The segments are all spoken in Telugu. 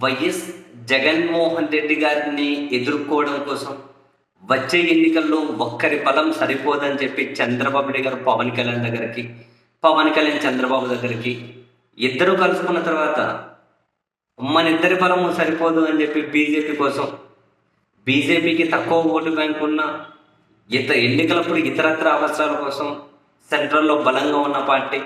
వైఎస్ జగన్మోహన్ రెడ్డి గారిని ఎదుర్కోవడం కోసం వచ్చే ఎన్నికల్లో ఒక్కరి బలం సరిపోదని చెప్పి చంద్రబాబు నాయుడు గారు పవన్ కళ్యాణ్ దగ్గరికి పవన్ కళ్యాణ్ చంద్రబాబు దగ్గరికి ఇద్దరు కలుసుకున్న తర్వాత మన ఇద్దరి బలము సరిపోదు అని చెప్పి బీజేపీ కోసం బీజేపీకి తక్కువ ఓటు బ్యాంక్ ఉన్న ఇత ఎన్నికలప్పుడు ఇతరత్ర అవసరాల కోసం సెంట్రల్లో బలంగా ఉన్న పార్టీ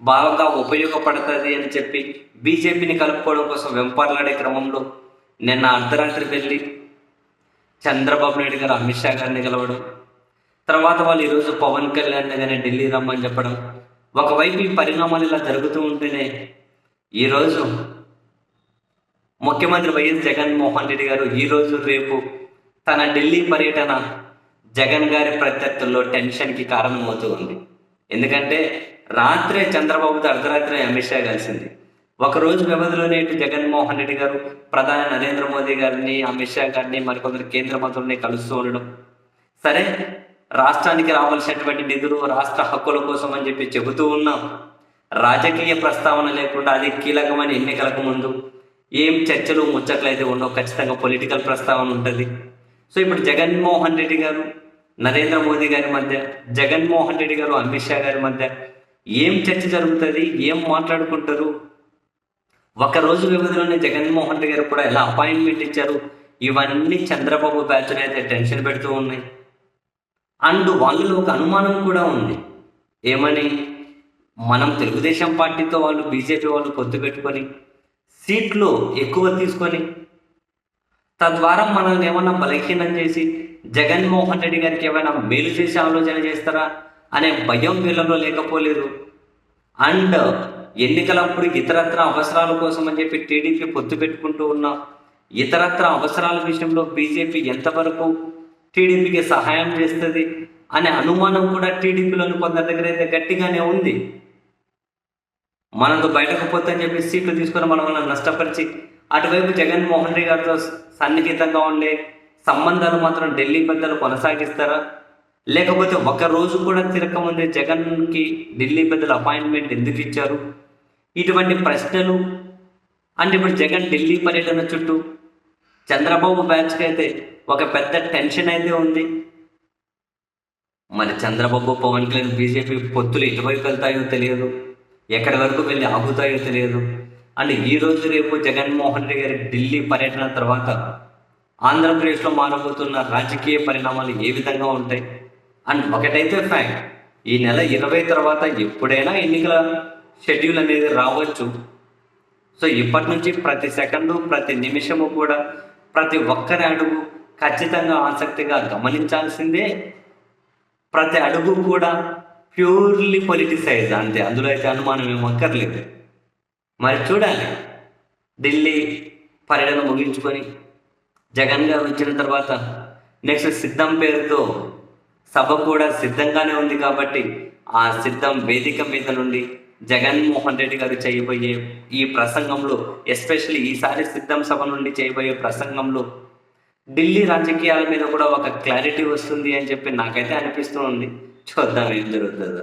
బాగా ఉపయోగపడుతుంది అని చెప్పి బీజేపీని కలుపుకోవడం కోసం వెంపర్లాడే క్రమంలో నిన్న అర్ధరాత్రి వెళ్ళి చంద్రబాబు నాయుడు గారు అమిత్ షా గారిని కలవడం తర్వాత వాళ్ళు ఈరోజు పవన్ కళ్యాణ్ గారిని ఢిల్లీ రమ్మని చెప్పడం ఒకవైపు ఈ పరిణామాలు ఇలా జరుగుతూ ఉంటేనే ఈరోజు ముఖ్యమంత్రి వైఎస్ జగన్మోహన్ రెడ్డి గారు ఈరోజు రేపు తన ఢిల్లీ పర్యటన జగన్ గారి ప్రత్యర్థుల్లో టెన్షన్కి కారణమవుతూ ఉంది. ఎందుకంటే రాత్రే చంద్రబాబుతో అర్ధరాత్రి అమిత్ షా కలిసింది. ఒక రోజు వ్యవధిలోనే ఇటు జగన్మోహన్ రెడ్డి గారు ప్రధాని నరేంద్ర మోదీ గారిని అమిత్ షా గారిని మరికొందరు కేంద్ర మంత్రుల్ని కలుస్తూ ఉండడం. సరే రాష్ట్రానికి రావాల్సినటువంటి నిధులు రాష్ట్ర హక్కుల కోసం అని చెప్పి చెబుతూ ఉన్నాం. రాజకీయ ప్రస్తావన లేకుండా అది కీలకమైన ఎన్నికలకు ముందు ఏం చర్చలు ముచ్చట్లు అయితే ఉండవు. ఖచ్చితంగా పొలిటికల్ ప్రస్తావన ఉంటుంది. సో ఇప్పుడు జగన్మోహన్ రెడ్డి గారు నరేంద్ర మోదీ గారి మధ్య జగన్మోహన్ రెడ్డి గారు అమిత్ షా గారి మధ్య ఏం చర్చ జరుగుతుంది? ఏం మాట్లాడుకుంటారు? ఒక రోజు వ్యవధిలోనే జగన్మోహన్ రెడ్డి గారు కూడా ఎలా అపాయింట్మెంట్ ఇచ్చారు? ఇవన్నీ చంద్రబాబు బ్యాచ్ అయితే టెన్షన్ పెడుతూ ఉన్నాయి. అండ్ వాళ్ళలో ఒక అనుమానం కూడా ఉంది. ఏమని? మనం తెలుగుదేశం పార్టీతో వాళ్ళు బీజేపీ వాళ్ళు పొత్తు పెట్టుకొని సీట్లు ఎక్కువ తీసుకొని తద్వారా మనల్ని ఏమన్నా బలహీనం చేసి జగన్మోహన్ రెడ్డి గారికి ఏమైనా మేలు చేసే ఆలోచన చేస్తారా? అనే భయం వీళ్ళలో లేకపోలేదు. అండ్ ఎన్నికలప్పుడు ఇతరత్ర అవసరాల కోసం అని చెప్పి టీడీపీ పొత్తు పెట్టుకుంటూ ఉన్న ఇతరత్ర అవసరాల విషయంలో బీజేపీ ఎంతవరకు టీడీపీకి సహాయం చేస్తుంది అనే అనుమానం కూడా టీడీపీలోని కొందరి దగ్గర అయితే గట్టిగానే ఉంది. మనతో బయటకు పోతే అని చెప్పి సీట్లు తీసుకొని మనం నష్టపరిచి అటువైపు జగన్మోహన్ రెడ్డి గారితో సన్నిహితంగా ఉండే సంబంధాలు మాత్రం ఢిల్లీ పెద్దలు కొనసాగిస్తారా? లేకపోతే ఒక రోజు కూడా తిరగకముందే జగన్కి ఢిల్లీ పెద్దలు అపాయింట్మెంట్ ఎందుకు ఇచ్చారు? ఇటువంటి ప్రశ్నలు అంటే ఇప్పుడు జగన్ ఢిల్లీ పర్యటన చుట్టూ చంద్రబాబు బ్యాచ్కి అయితే ఒక పెద్ద టెన్షన్ అయితే ఉంది. మరి చంద్రబాబు పవన్ కళ్యాణ్ బీజేపీ పొత్తులు ఎటువైపు వెళ్తాయో తెలియదు. ఎక్కడి వరకు వెళ్ళి ఆగుతాయో తెలియదు. అండ్ ఈ రోజు రేపు జగన్మోహన్ రెడ్డి గారి ఢిల్లీ పర్యటన తర్వాత ఆంధ్రప్రదేశ్లో మారబోతున్న రాజకీయ పరిణామాలు ఏ విధంగా ఉంటాయి? అండ్ ఒకటైతే ఫ్యాక్ట్ ఈ నెల ఇరవై తర్వాత ఎప్పుడైనా ఎన్నికల షెడ్యూల్ అనేది రావచ్చు. సో ఇప్పటి నుంచి ప్రతి సెకండు ప్రతి నిమిషము కూడా ప్రతి ఒక్కరి అడుగు ఖచ్చితంగా ఆసక్తిగా గమనించాల్సిందే. ప్రతి అడుగు కూడా ప్యూర్లీ పొలిటిసైజ్ అంతే. అందులో అయితే అనుమానం ఏమక్కర్లేదు అక్కర్లేదు. మరి చూడాలి. ఢిల్లీ పర్యటన ముగించుకొని జగన్ గారు వచ్చిన తర్వాత నెక్స్ట్ సిద్ధం పేరుతో సభ కూడా సిద్ధంగానే ఉంది కాబట్టి ఆ సిద్ధం వేదిక మీద నుండి జగన్మోహన్ రెడ్డి గారు చేయబోయే ఈ ప్రసంగంలో ఎస్పెషల్లీ ఈసారి సిద్ధం సభ నుండి చేయబోయే ప్రసంగంలో ఢిల్లీ రాజకీయాల మీద కూడా ఒక క్లారిటీ వస్తుంది అని చెప్పి నాకైతే అనిపిస్తూ ఉంది. చూద్దాం ఏం జరుగుతుందో.